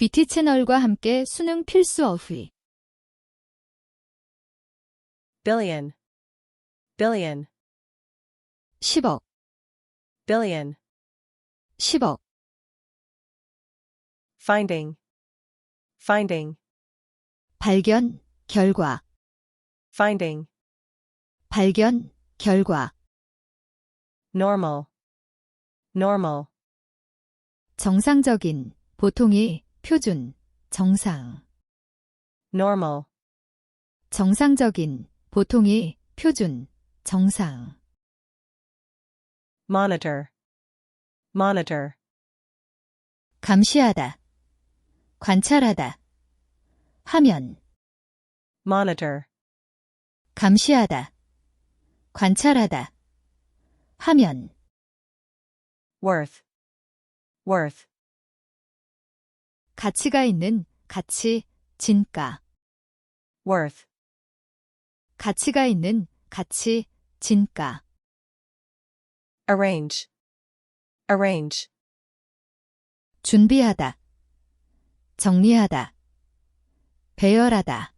귀티 채널과 함께 수능 필수 어휘. billion, billion, 10억, billion, 10억, finding, finding, 발견, 결과, finding, 발견, 결과, normal, normal, 정상적인, 보통이, 표준, 정상, normal, 정상적인, 보통이, 표준, 정상, monitor, monitor, 감시하다, 관찰하다, 화면, monitor, 감시하다, 관찰하다, 화면, worth, worth, 가치가 있는, 가치, 진가, worth, 가치가 있는, 가치, 진가, arrange, arrange, 준비하다, 정리하다, 배열하다,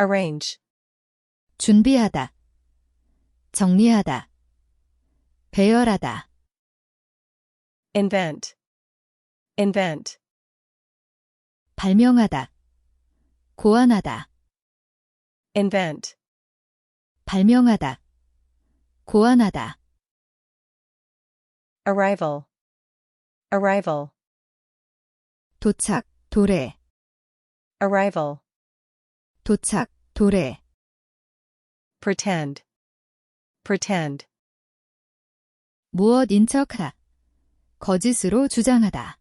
arrange, 준비하다, 정리하다, 배열하다, invent, invent, 발명하다, 고안하다, invent, 발명하다, 고안하다, arrival, arrival, 도착, 도래, arrival, 도착, 도래, pretend, pretend, 무엇인 척하다, 거짓으로 주장하다,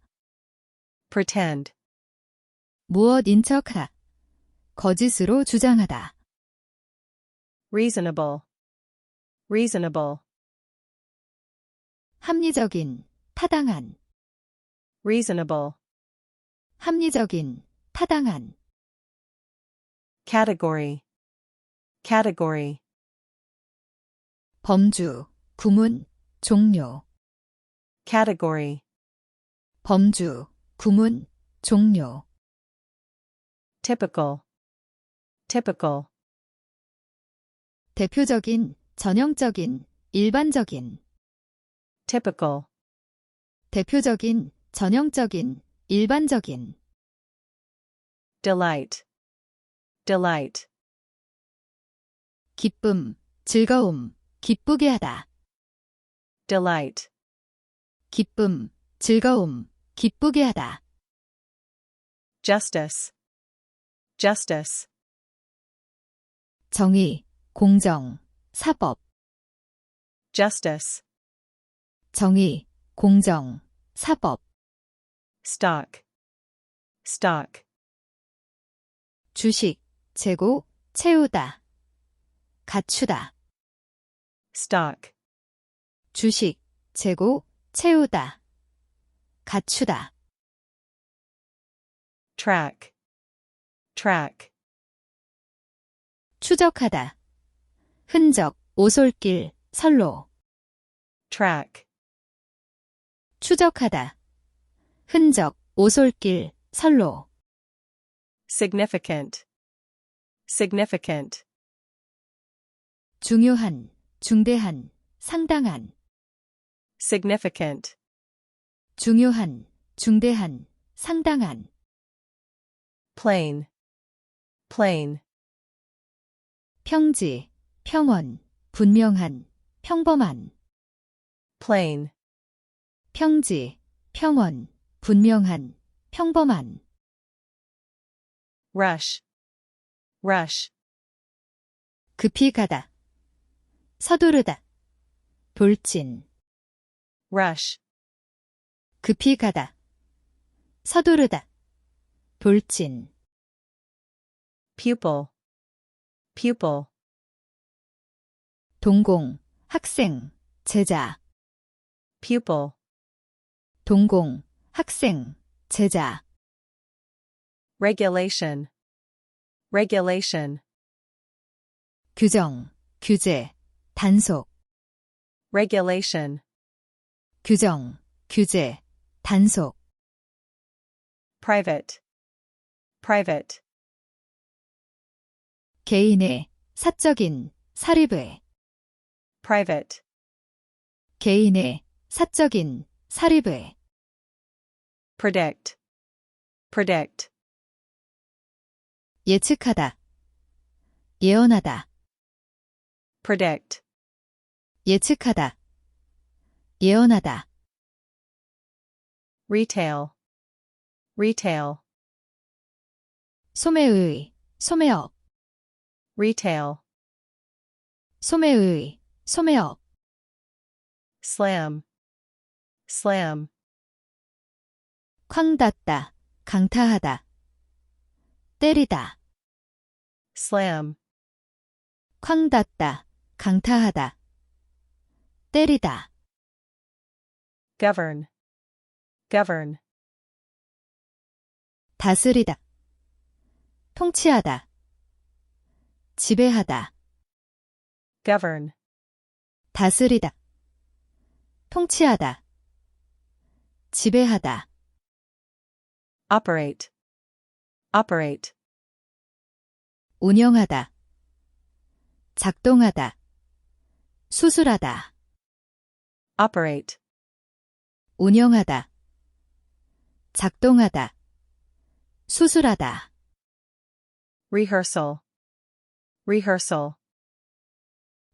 pretend, 무엇인 척하다, 거짓으로 주장하다, reasonable, reasonable, 합리적인, 타당한, reasonable, 합리적인, 타당한, category, category, 범주, 구문, 종료, category, 범주, 구문, 종료, typical, typical, 대표적인, 전형적인, 일반적인, typical, 대표적인, 전형적인, 일반적인, delight, delight, 기쁨, 즐거움, 기쁘게 하다, delight, 기쁨, 즐거움, 기쁘게 하다, justice, justice, 정의, 공정, 사법, justice, 정의, 공정, 사법, stock, stock, 주식, 재고, 채우다, 갖추다, stock, 주식, 재고, 채우다, 갖추다, track, track, 추적하다, 흔적, 오솔길, 선로, track, 추적하다, 흔적, 오솔길, 선로, significant, significant, 중요한, 중대한, 상당한, significant, 중요한, 중대한, 상당한, plain, plain, 평지, 평원, 분명한, 평범한, plain, 평지, 평원, 분명한, 평범한, rush, rush, 급히 가다, 서두르다, 돌진, rush, 급히 가다, 서두르다, 돌진, pupil, pupil, 동공, 학생, 제자, pupil, 동공, 학생, 제자, regulation, regulation, 규정, 규제, 단속, regulation, 규정, 규제, 단속, private, private, 개인의 사적인 사립의. Private, 개인의 사적인 사립의. Predict, predict, 예측하다. 예언하다. Predict, 예측하다. 예언하다. Retail, retail, 소매의 소매업 retail, 소매의 소매업 slam, slam, 쾅 닫다 강타하다 때리다 slam, 쾅 닫다 강타하다 때리다 govern, govern, 다스리다 통치하다 지배하다. govern, 다스리다. 통치하다. 지배하다. operate, operate, 운영하다. 작동하다. 수술하다. operate, 운영하다. 작동하다. 수술하다. rehearsal, rehearsal,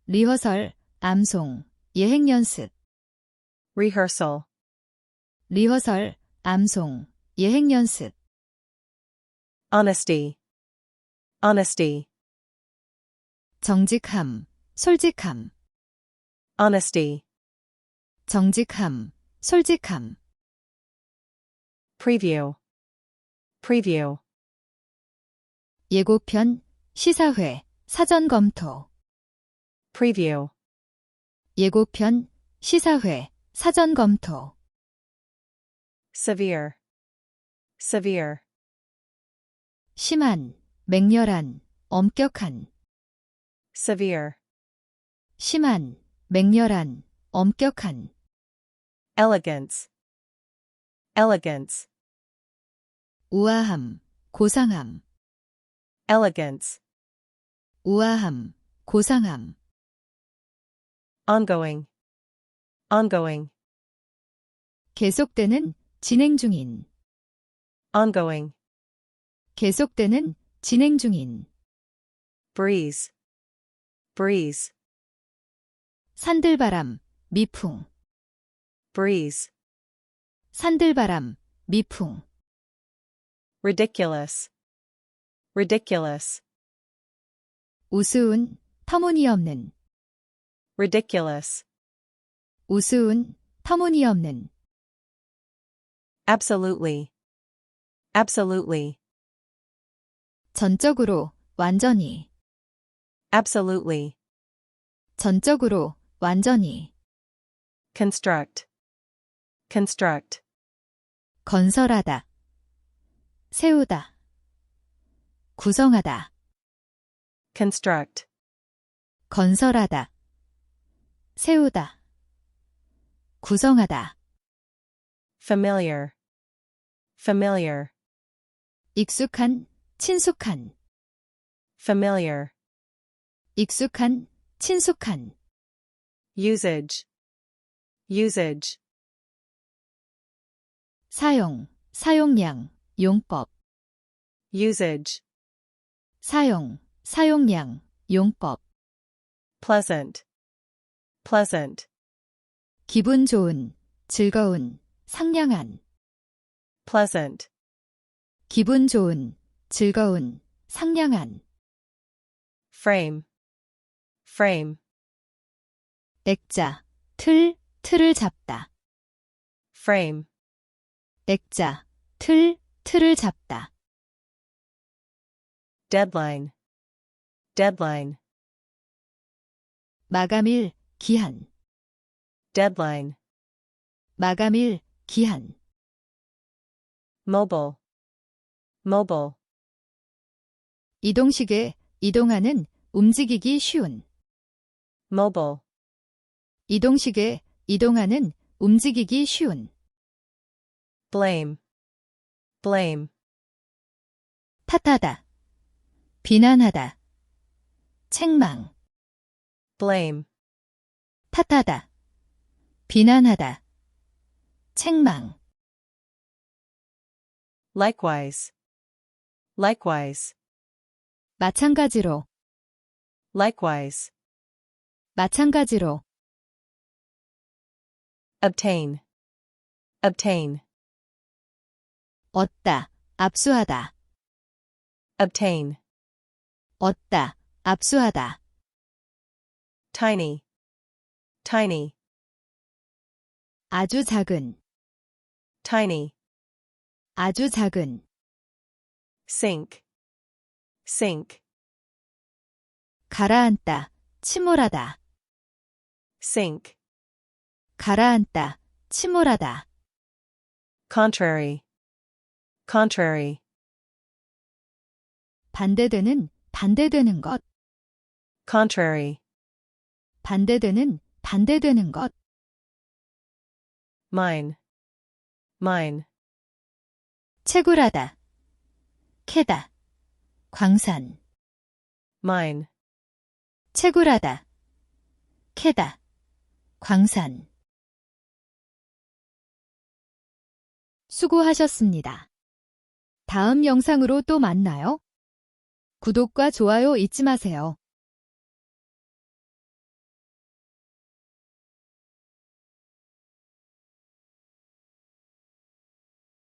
리허설 암송 예행 연습 rehearsal, 리허설 암송 예행 연습 honesty, honesty, 정직함 솔직함 honesty, 정직함 솔직함 preview, preview, 예고편 시사회 사전 검토 preview, 예고편 시사회 사전 검토 severe, severe, 심한 맹렬한 엄격한 severe, 심한 맹렬한 엄격한 elegance, elegance, 우아함 고상함 elegance, 우아함 고상함 ongoing, ongoing, 계속되는 진행 중인 ongoing, 계속되는 진행 중인 breeze, breeze, 산들바람 미풍 breeze, 산들바람 미풍 ridiculous, ridiculous, 우스운 터무니없는 ridiculous, 우스운 터무니없는 absolutely, absolutely, 전적으로 완전히 absolutely, 전적으로 완전히 construct, construct, 건설하다 세우다 구성하다 construct, 건설하다 세우다 구성하다 familiar, familiar, 익숙한 친숙한 familiar, 익숙한 친숙한 usage, usage, 사용 사용량 용법 usage, 사용 사용량 용법 pleasant, pleasant, 기분 좋은 즐거운 상냥한 pleasant, 기분 좋은 즐거운 상냥한 frame, frame, 액자 틀 틀을 잡다 frame, 액자 틀 틀을 잡다 deadline, deadline, 마감일 기한. Deadline, 마감일 기한. Mobile, mobile, 이동식에 이동하는 움직이기 쉬운. Mobile, 이동식에 이동하는 움직이기 쉬운. Blame, blame, 탓하다, 비난하다, 책망, blame, 탓하다, 비난하다, 책망, likewise, likewise, 마찬가지로, likewise, 마찬가지로, obtain, obtain, 얻다, 압수하다, obtain, 얻다, 압수하다, tiny, tiny, 아주 작은, tiny, 아주 작은, sink, sink, 가라앉다, 침몰하다, sink, 가라앉다, 침몰하다, contrary, contrary, 반대되는, 반대되는 것, contrary, 반대되는, 반대되는 것, mine, mine, 채굴하다, 캐다, 광산, mine, 채굴하다, 캐다, 광산. 수고하셨습니다. 다음 영상으로 또 만나요. 구독과 좋아요 잊지 마세요.